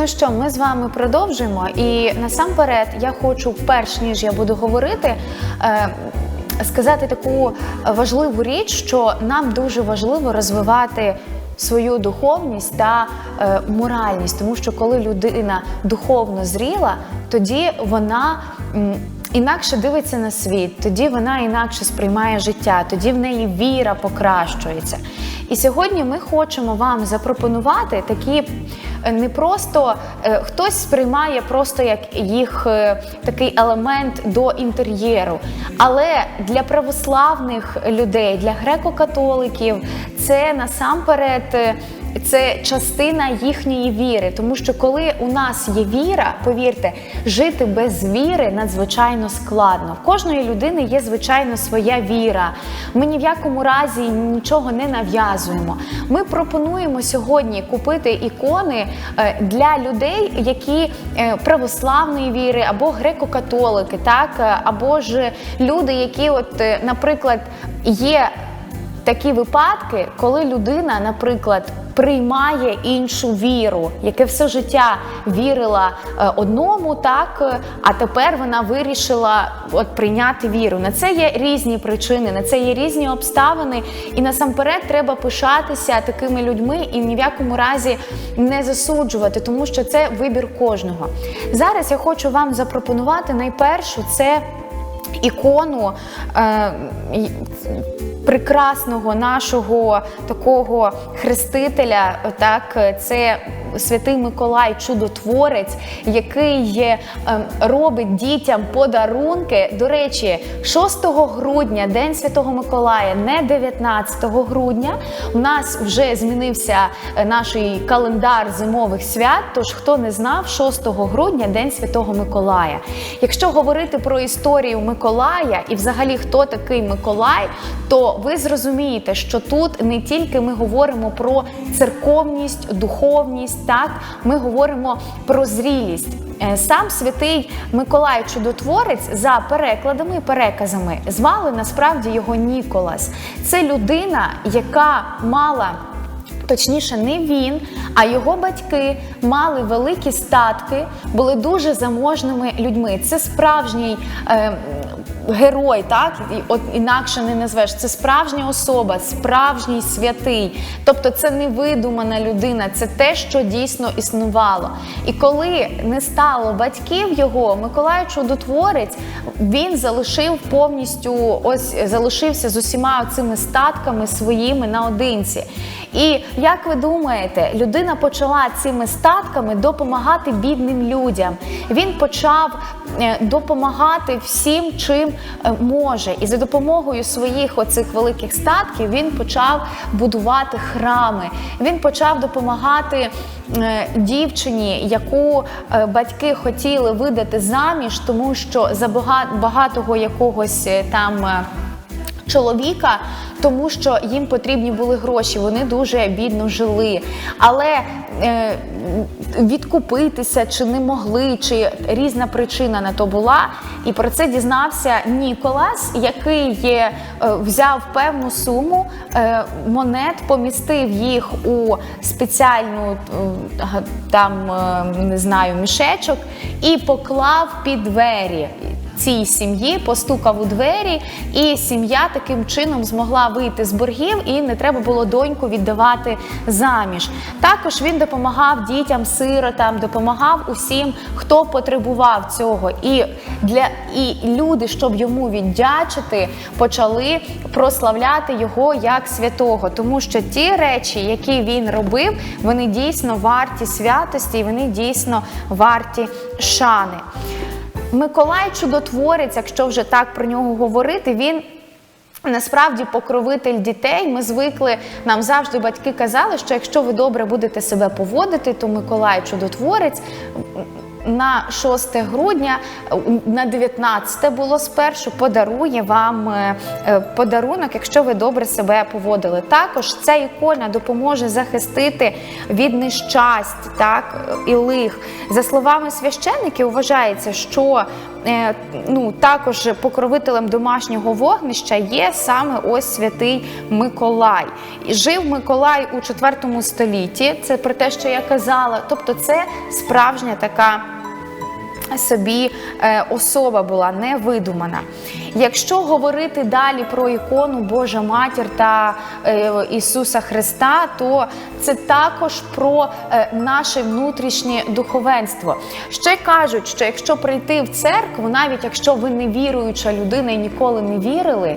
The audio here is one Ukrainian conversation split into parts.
Ну що, ми з вами продовжуємо. І насамперед я хочу, перш ніж я буду говорити, е, сказати таку важливу річ, що нам дуже важливо розвивати свою духовність та е, моральність, тому що коли людина духовно зріла, тоді вона. м, Інакше дивиться на світ, тоді вона інакше сприймає життя, тоді в неї віра покращується. І сьогодні ми хочемо вам запропонувати такі е, не просто е, хтось сприймає просто як їх е, такий елемент до інтер'єру. Але для православних людей, для греко-католиків, це насамперед. Це частина їхньої віри, тому що коли у нас є віра, повірте, жити без віри надзвичайно складно. В кожної людини є звичайно своя віра. Ми ні в якому разі нічого не нав'язуємо. Ми пропонуємо сьогодні купити ікони е, для людей, які е, православної віри або греко-католики, так е, або ж люди, які, от, наприклад, є такі випадки, коли людина, наприклад, приймає іншу віру, яке все життя вірила е, одному, так е, а тепер вона вирішила от прийняти віру. На це є різні причини, на це є різні обставини, і насамперед треба пишатися такими людьми і ні в якому разі не засуджувати, тому що це вибір кожного. Зараз я хочу вам запропонувати найпершу це ікону. Е, прекрасного нашого такого хрестителя, так це святий Миколай, чудотворець, який ем, робить дітям подарунки. До речі, 6 грудня, День Святого Миколая, не 19 грудня. У нас вже змінився е, наш календар зимових свят. Тож, хто не знав, 6 грудня День Святого Миколая. Якщо говорити про історію Миколая і взагалі хто такий Миколай, то ви зрозумієте, що тут не тільки ми говоримо про церковність, духовність, так ми говоримо про зрілість. Е, Сам святий Миколай Чудотворець за перекладами і переказами звали насправді його Ніколас. Це людина, яка мала. Точніше, не він, а його батьки мали великі статки, були дуже заможними людьми. Це справжній е, герой, так І от інакше не назвеш. Це справжня особа, справжній святий. Тобто, це не видумана людина, це те, що дійсно існувало. І коли не стало батьків його, Миколай Чудотворець він залишив повністю, ось залишився з усіма цими статками своїми наодинці. І як ви думаєте, людина почала цими статками допомагати бідним людям. Він почав е, допомагати всім, чим може. І за допомогою своїх оцих великих статків він почав будувати храми. Він почав допомагати е, дівчині, яку е, батьки хотіли видати заміж, тому що за багатого якогось е, там. Чоловіка, тому що їм потрібні були гроші, вони дуже бідно жили. Але е, відкупитися чи не могли, чи різна причина на то була. І про це дізнався Ніколас, який е, взяв певну суму е, монет, помістив їх у спеціальну е, там е, не знаю мішечок і поклав під двері цій сім'ї, постукав у двері, і сім'я таким чином змогла вийти з боргів, і не треба було доньку віддавати заміж. Також він допомагав дітям, сиротам, допомагав усім, хто потребував цього. І для і люди, щоб йому віддячити, почали прославляти його як святого, тому що ті речі, які він робив, вони дійсно варті святості, і вони дійсно варті шани. Миколай чудотворець, якщо вже так про нього говорити, він. Насправді покровитель дітей. Ми звикли, нам завжди батьки казали, що якщо ви добре будете себе поводити, то Миколай чудотворець на 6 грудня, на 19 було спершу, подарує вам е, е, подарунок, якщо ви добре себе поводили. Також ця ікона допоможе захистити від нещасть, так і лих. За словами священиків, вважається, що е, ну, також покровителем домашнього вогнища є саме ось святий Миколай. Жив Миколай у 4 столітті. Це про те, що я казала. Тобто, це справжня така собі е, особа була не видумана. Якщо говорити далі про ікону Божа Матір та е, Ісуса Христа, то це також про е, наше внутрішнє духовенство. Ще кажуть, що якщо прийти в церкву, навіть якщо ви не віруюча людина і ніколи не вірили,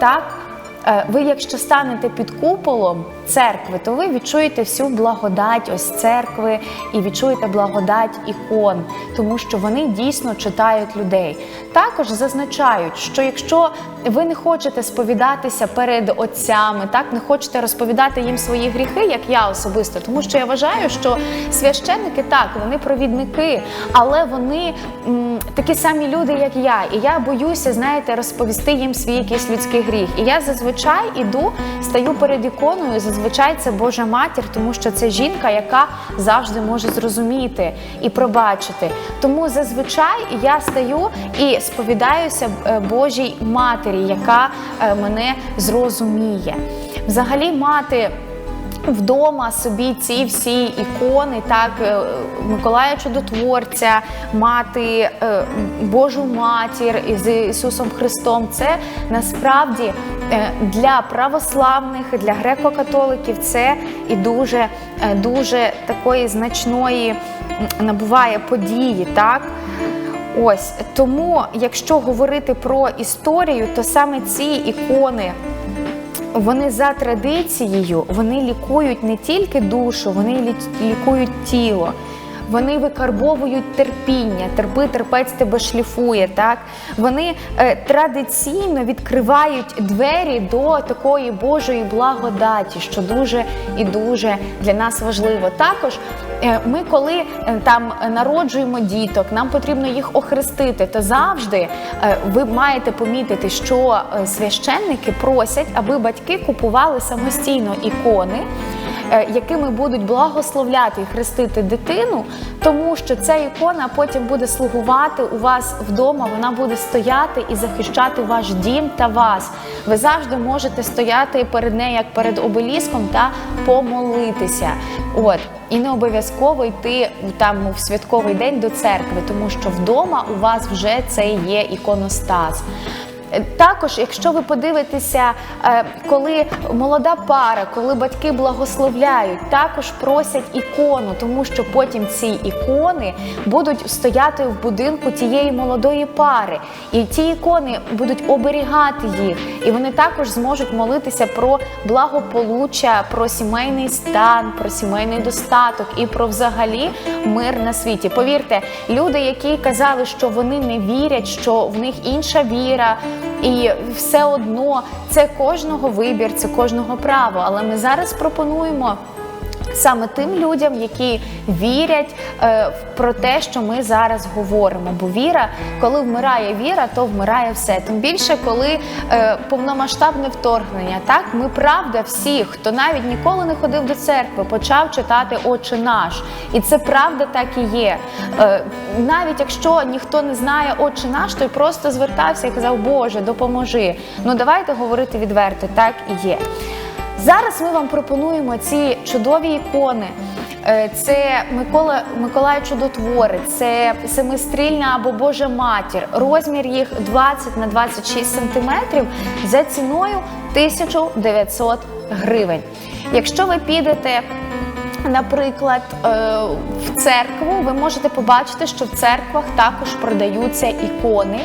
так. Е, Ви, якщо станете під куполом церкви, то ви відчуєте всю благодать ось церкви і відчуєте благодать ікон, тому що вони дійсно читають людей. Також зазначають, що якщо ви не хочете сповідатися перед отцями, так не хочете розповідати їм свої гріхи, як я особисто, тому що я вважаю, що священники так, вони провідники, але вони м, такі самі люди, як я, і я боюся, знаєте, розповісти їм свій якийсь людський гріх. І я зазвичай іду, стаю перед іконою. Зазвичай це Божа матір, тому що це жінка, яка завжди може зрозуміти і пробачити. Тому зазвичай я стаю і сповідаюся е, Божій матері, яка е, мене зрозуміє. Взагалі, мати. Вдома собі ці всі ікони, так е, Миколая Чудотворця, мати е, Божу матір із Ісусом Христом. Це насправді для православних, для греко-католиків це і дуже, дуже такої значної набуває події, так. Ось тому, якщо говорити про історію, то саме ці ікони. Вони за традицією вони лікують не тільки душу, вони лі- лікують тіло. Вони викарбовують терпіння, терпи, терпець тебе шліфує. Так вони е, традиційно відкривають двері до такої Божої благодаті, що дуже і дуже для нас важливо. Також е, ми, коли е, там народжуємо діток, нам потрібно їх охрестити, то завжди е, ви маєте помітити, що е, священники просять, аби батьки купували самостійно ікони. Е, Якими будуть благословляти і хрестити дитину, тому що ця ікона потім буде слугувати у вас вдома, вона буде стояти і захищати ваш дім та вас. Ви завжди можете стояти перед нею як перед обеліском та помолитися. От і не обов'язково йти там в святковий день до церкви, тому що вдома у вас вже це є іконостас. Е, Також, якщо ви подивитеся, е, коли молода пара, коли батьки благословляють, також просять ікону, тому що потім ці ікони будуть стояти в будинку тієї молодої пари, і ті ікони будуть оберігати їх, і вони також зможуть молитися про благополуччя, про сімейний стан, про сімейний достаток і про взагалі мир на світі. Повірте, люди, які казали, що вони не вірять, що в них інша віра. І все одно це кожного вибір, це кожного право. Але ми зараз пропонуємо. Саме тим людям, які вірять е, про те, що ми зараз говоримо. Бо віра, коли вмирає віра, то вмирає все. Тим більше, коли е, повномасштабне вторгнення, так ми правда всі, хто навіть ніколи не ходив до церкви, почав читати Отче наш. І це правда так і є. Е, навіть якщо ніхто не знає Отче наш, то й просто звертався і казав, Боже, допоможи. Ну давайте говорити відверто, так і є. Зараз ми вам пропонуємо ці чудові ікони. Е, Це Микола Миколай Чудотворець, це семистрільна або Божа матір. Розмір їх 20 на 26 сантиметрів за ціною 1900 гривень. Якщо ви підете Наприклад, е, в церкву ви можете побачити, що в церквах також продаються ікони,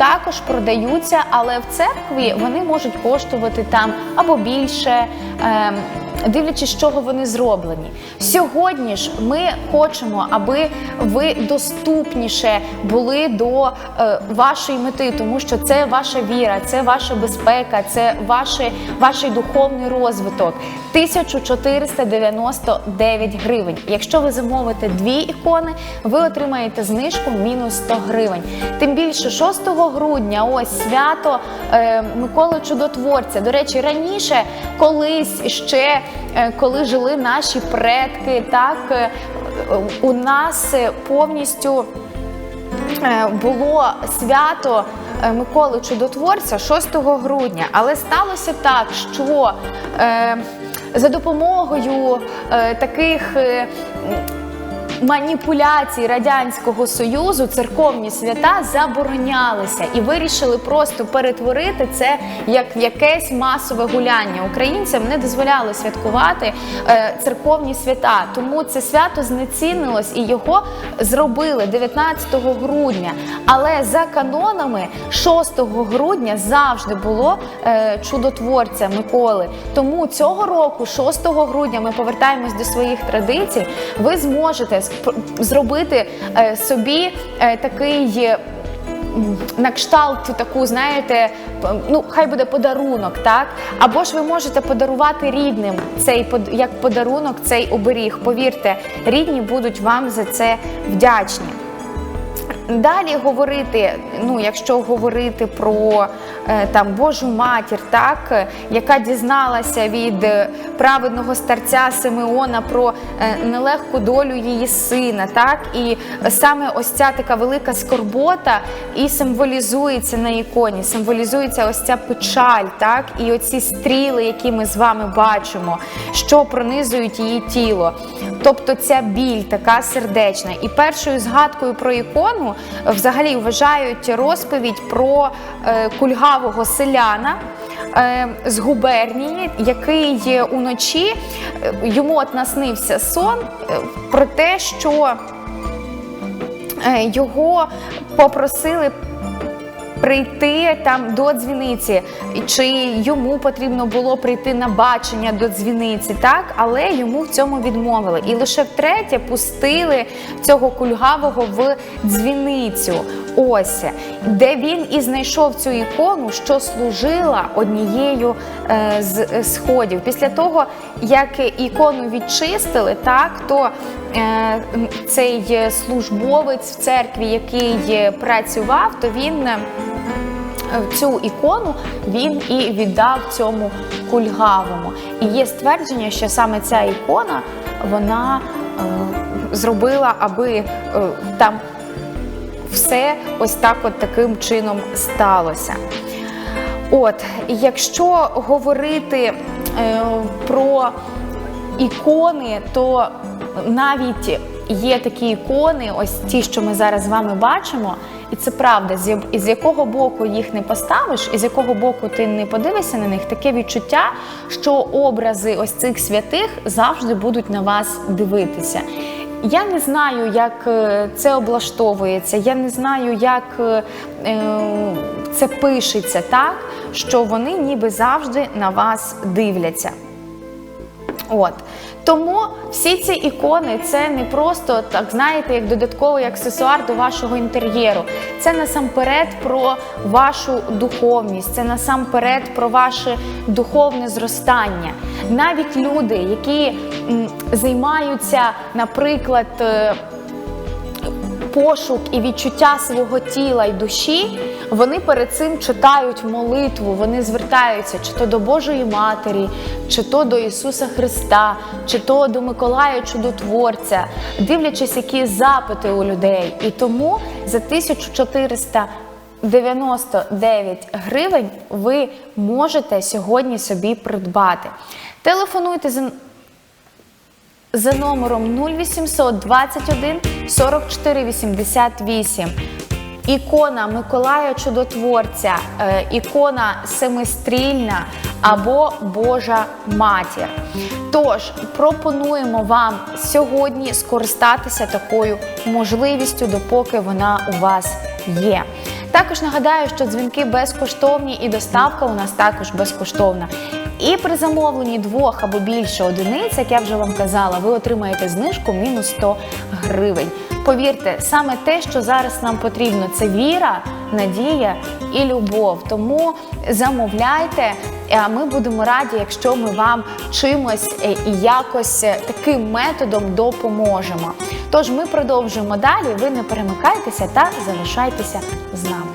також продаються, але в церкві вони можуть коштувати там або більше. Дивлячись, з чого вони зроблені. Сьогодні ж ми хочемо, аби ви доступніше були до е, вашої мети, тому що це ваша віра, це ваша безпека, це ваше, ваш духовний розвиток. 1499 гривень. Якщо ви замовите дві ікони, ви отримаєте знижку мінус 100 гривень. Тим більше 6 грудня, ось свято Миколи Чудотворця. До речі, раніше колись ще е, коли жили наші предки, так е, у нас е, повністю е, було свято е, Миколи Чудотворця 6 грудня, але сталося так, що е, за допомогою е, таких. е, маніпуляцій радянського союзу церковні свята заборонялися і вирішили просто перетворити це як якесь масове гуляння. Українцям не дозволяли святкувати е, церковні свята, тому це свято знецінилось і його зробили 19 грудня. Але за канонами 6 грудня завжди було е, чудотворця Миколи. Тому цього року, 6 грудня, ми повертаємось до своїх традицій. Ви зможете сп- зробити е, собі е, такий. е, На кшталт таку, знаєте, ну хай буде подарунок, так? Або ж ви можете подарувати рідним цей як подарунок цей оберіг. Повірте, рідні будуть вам за це вдячні. Далі говорити, ну якщо говорити про там Божу матір, так е, яка дізналася від е, праведного старця Симеона про е, нелегку долю її сина, так і саме ось ця така велика скорбота і символізується на іконі, символізується ось ця печаль, так і оці стріли, які ми з вами бачимо, що пронизують її тіло. Тобто ця біль така сердечна. І першою згадкою про ікону взагалі вважають розповідь про кульгавого селяна. Е, З губернії, який уночі е, йому от наснився сон е, про те, що його попросили прийти там до дзвіниці, чи йому потрібно було прийти на бачення до дзвіниці, так але йому в цьому відмовили. І лише втретє пустили цього кульгавого в дзвіницю. Ось де він і знайшов цю ікону, що служила однією е, з е, сходів. Після того, як ікону відчистили, так то е, цей службовець в церкві, який працював, то він. Цю ікону він і віддав цьому кульгавому. І є ствердження, що саме ця ікона вона е, зробила, аби е, там все ось так от таким чином сталося. От, якщо говорити е, про ікони, то навіть є такі ікони, ось ті, що ми зараз з вами бачимо, і це правда, з з якого боку їх не поставиш, і з якого боку ти не подивишся на них, таке відчуття, що образи ось цих святих завжди будуть на вас дивитися. Я не знаю, як е, це облаштовується, я не знаю, як е, е, це пишеться так, що вони ніби завжди на вас дивляться. От тому всі ці ікони це не просто так, знаєте, як додатковий аксесуар до вашого інтер'єру. Це насамперед про вашу духовність, це насамперед про ваше духовне зростання. Навіть люди, які займаються, наприклад, е, пошук і відчуття свого тіла і душі, вони перед цим читають молитву, вони звертаються чи то до Божої Матері, чи то до Ісуса Христа, чи то до Миколая Чудотворця, дивлячись, які запити у людей. І тому за 1499 гривень ви можете сьогодні собі придбати. Телефонуйте за за номером 0800 21 44 88. Ікона Миколая Чудотворця, е, ікона семистрільна або Божа Матір. Тож пропонуємо вам сьогодні скористатися такою можливістю, допоки вона у вас є. Також нагадаю, що дзвінки безкоштовні і доставка у нас також безкоштовна. І при замовленні двох або більше одиниць, як я вже вам казала, ви отримаєте знижку мінус 100 гривень. Повірте, саме те, що зараз нам потрібно, це віра, надія і любов. Тому замовляйте, а ми будемо раді, якщо ми вам чимось е, і якось е, таким методом допоможемо. Тож ми продовжуємо далі. Ви не перемикайтеся та залишайтеся з нами.